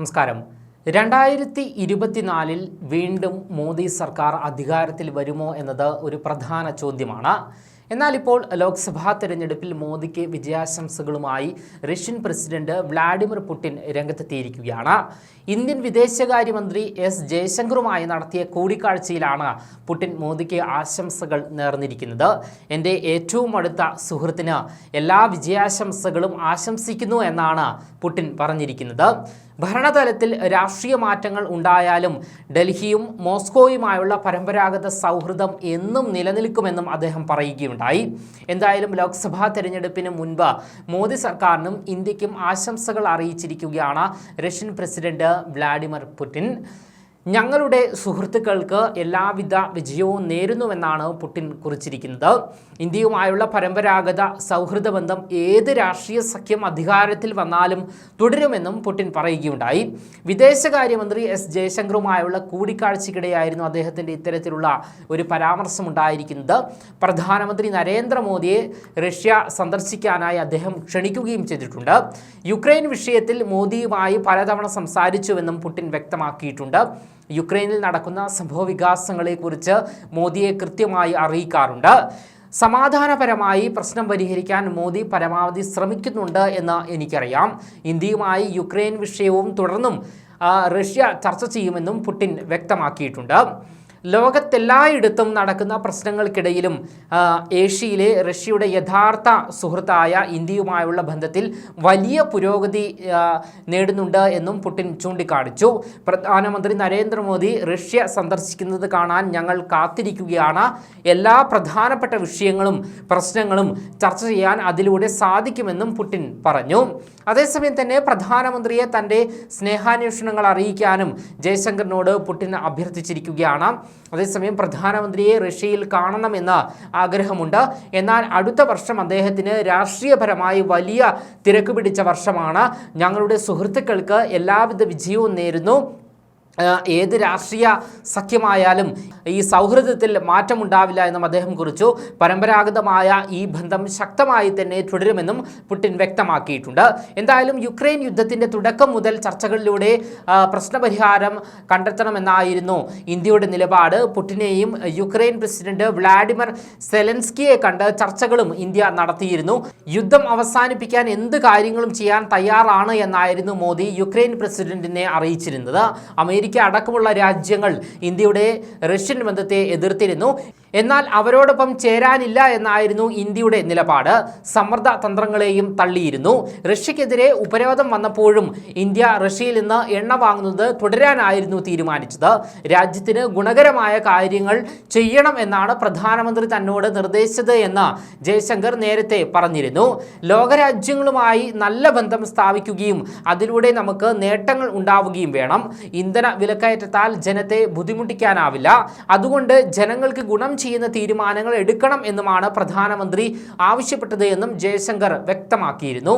നമസ്കാരം. രണ്ടായിരത്തി ഇരുപത്തിനാലിൽ വീണ്ടും മോദി സർക്കാർ അധികാരത്തിൽ വരുമോ എന്നത് ഒരു പ്രധാന ചോദ്യമാണ്. എന്നാൽ ഇപ്പോൾ ലോക്സഭാ തെരഞ്ഞെടുപ്പിൽ മോദിക്ക് വിജയാശംസകളുമായി റഷ്യൻ പ്രസിഡന്റ് വ്ളാഡിമിർ പുടിൻ രംഗത്തെത്തിയിരിക്കുകയാണ്. ഇന്ത്യൻ വിദേശകാര്യമന്ത്രി എസ് ജയശങ്കറുമായി നടത്തിയ കൂടിക്കാഴ്ചയിലാണ് പുടിൻ മോദിക്ക് ആശംസകൾ നേർന്നിരിക്കുന്നത്. എന്റെ ഏറ്റവും അടുത്ത സുഹൃത്തിന് എല്ലാ വിജയാശംസകളും ആശംസിക്കുന്നു എന്നാണ് പുടിൻ പറഞ്ഞിരിക്കുന്നത്. ഭരണതലത്തിൽ രാഷ്ട്രീയ മാറ്റങ്ങൾ ഉണ്ടായാലും ഡൽഹിയും മോസ്കോയുമായുള്ള പരമ്പരാഗത സൗഹൃദം എന്നും നിലനിൽക്കുമെന്നും അദ്ദേഹം പറയുകയുണ്ടായി. എന്തായാലും ലോക്സഭാ തെരഞ്ഞെടുപ്പിന് മുൻപ് മോദി സർക്കാരിനും ഇന്ത്യക്കും ആശംസകൾ അറിയിച്ചിരിക്കുകയാണ് റഷ്യൻ പ്രസിഡന്റ് വ്ളാഡിമിർ പുടിൻ. ഞങ്ങളുടെ സുഹൃത്തുക്കൾക്ക് എല്ലാവിധ വിജയവും നേരുന്നുവെന്നാണ് പുടിൻ കുറിച്ചിരിക്കുന്നത്. ഇന്ത്യയുമായുള്ള പരമ്പരാഗത സൗഹൃദ ബന്ധം ഏത് രാഷ്ട്രീയ സഖ്യം അധികാരത്തിൽ വന്നാലും തുടരുമെന്നും പുടിൻ പറയുകയുണ്ടായി. വിദേശകാര്യമന്ത്രി എസ് ജയശങ്കറുമായുള്ള കൂടിക്കാഴ്ചയ്ക്കിടെയായിരുന്നു അദ്ദേഹത്തിന്റെ ഇത്തരത്തിലുള്ള ഒരു പരാമർശം ഉണ്ടായിരിക്കുന്നത് പ്രധാനമന്ത്രി നരേന്ദ്രമോദിയെ റഷ്യ സന്ദർശിക്കാനായി അദ്ദേഹം ക്ഷണിക്കുകയും ചെയ്തിട്ടുണ്ട്. യുക്രൈൻ വിഷയത്തിൽ മോദിയുമായി പലതവണ സംസാരിച്ചുവെന്നും പുടിൻ വ്യക്തമാക്കിയിട്ടുണ്ട്. യുക്രൈനിൽ നടക്കുന്ന സംഭവ വികാസങ്ങളെക്കുറിച്ച് മോദിയെ കൃത്യമായി അറിയിക്കാറുണ്ട്. സമാധാനപരമായി പ്രശ്നം പരിഹരിക്കാൻ മോദി പരമാവധി ശ്രമിക്കുന്നുണ്ട് എന്ന് എനിക്കറിയാം. ഇന്ത്യയുമായി യുക്രൈൻ വിഷയവും തുടർന്നും റഷ്യ ചർച്ച ചെയ്യുമെന്നും പുടിൻ വ്യക്തമാക്കിയിട്ടുണ്ട്. ലോകത്തെല്ലായിടത്തും നടക്കുന്ന പ്രശ്നങ്ങൾക്കിടയിലും ഏഷ്യയിലെ റഷ്യയുടെ യഥാർത്ഥ സുഹൃത്തായ ഇന്ത്യയുമായുള്ള ബന്ധത്തിൽ വലിയ പുരോഗതി നേടുന്നുണ്ട് എന്നും പുടിൻ ചൂണ്ടിക്കാണിച്ചു. പ്രധാനമന്ത്രി നരേന്ദ്രമോദി റഷ്യ സന്ദർശിക്കുന്നത് കാണാൻ ഞങ്ങൾ കാത്തിരിക്കുകയാണ്. എല്ലാ പ്രധാനപ്പെട്ട വിഷയങ്ങളും പ്രശ്നങ്ങളും ചർച്ച ചെയ്യാൻ അതിലൂടെ സാധിക്കുമെന്നും പുടിൻ പറഞ്ഞു. അതേസമയം തന്നെ പ്രധാനമന്ത്രിയെ തന്റെ സ്നേഹാന്വേഷണങ്ങൾ അറിയിക്കാനും ജയശങ്കറിനോട് പുടിൻ അഭ്യർത്ഥിച്ചിരിക്കുകയാണ്. അതേസമയം പ്രധാനമന്ത്രിയെ റഷ്യയിൽ കാണണമെന്ന് ആഗ്രഹമുണ്ട്. എന്നാൽ അടുത്ത വർഷം അദ്ദേഹത്തിന് രാഷ്ട്രീയപരമായി വലിയ തിരക്ക് പിടിച്ച വർഷമാണ്. ഞങ്ങളുടെ സുഹൃത്തുക്കൾക്ക് എല്ലാവിധ വിജയവും നേരുന്നു. ഏത് രാഷ്ട്രീയ സഖ്യമായാലും ഈ സൗഹൃദത്തിൽ മാറ്റമുണ്ടാവില്ല എന്നും അദ്ദേഹം കുറിച്ചു. പരമ്പരാഗതമായ ഈ ബന്ധം ശക്തമായി തന്നെ തുടരുമെന്നും പുടിൻ വ്യക്തമാക്കിയിട്ടുണ്ട്. എന്തായാലും യുക്രൈൻ യുദ്ധത്തിന്റെ തുടക്കം മുതൽ ചർച്ചകളിലൂടെ പ്രശ്നപരിഹാരം കണ്ടെത്തണമെന്നായിരുന്നു ഇന്ത്യയുടെ നിലപാട്. പുടിനെയും യുക്രൈൻ പ്രസിഡന്റ് വ്ളാഡിമിർ സെലൻസ്കിയെ കണ്ട് ചർച്ചകളും ഇന്ത്യ നടത്തിയിരുന്നു. യുദ്ധം അവസാനിപ്പിക്കാൻ എന്ത് കാര്യങ്ങളും ചെയ്യാൻ തയ്യാറാണ് എന്നായിരുന്നു മോദി യുക്രൈൻ പ്രസിഡന്റിനെ അറിയിച്ചിരുന്നത്. അമേരിക്ക അടക്കമുള്ള രാജ്യങ്ങൾ ഇന്ത്യയുടെ റഷ്യൻ ബന്ധത്തെ എതിർത്തിരുന്നു. എന്നാൽ അവരോടൊപ്പം ചേരാനില്ല എന്നായിരുന്നു ഇന്ത്യയുടെ നിലപാട്. സമ്മർദ്ദ തന്ത്രങ്ങളെയും തള്ളിയിരുന്നു. റഷ്യക്കെതിരെ ഉപരോധം വന്നപ്പോഴും ഇന്ത്യ റഷ്യയിൽ നിന്ന് എണ്ണ വാങ്ങുന്നത് തുടരാനായിരുന്നു തീരുമാനിച്ചത്. രാജ്യത്തിന് ഗുണകരമായ കാര്യങ്ങൾ ചെയ്യണം എന്നാണ് പ്രധാനമന്ത്രി തന്നോട് നിർദ്ദേശിച്ചത് എന്ന് ജയശങ്കർ നേരത്തെ പറഞ്ഞിരുന്നു. ലോകരാജ്യങ്ങളുമായി നല്ല ബന്ധം സ്ഥാപിക്കുകയും അതിലൂടെ നമുക്ക് നേട്ടങ്ങൾ ഉണ്ടാവുകയും വേണം. ഇന്ധന വിലക്കയറ്റത്താൽ ജനത്തെ ബുദ്ധിമുട്ടിക്കാനാവില്ല. അതുകൊണ്ട് ജനങ്ങൾക്ക് ഗുണം ചെയ്യുന്ന തീരുമാനങ്ങൾ എടുക്കണം എന്നുമാണ് പ്രധാനമന്ത്രി ആവശ്യപ്പെട്ടത് എന്നും ജയശങ്കർ വ്യക്തമാക്കിയിരുന്നു.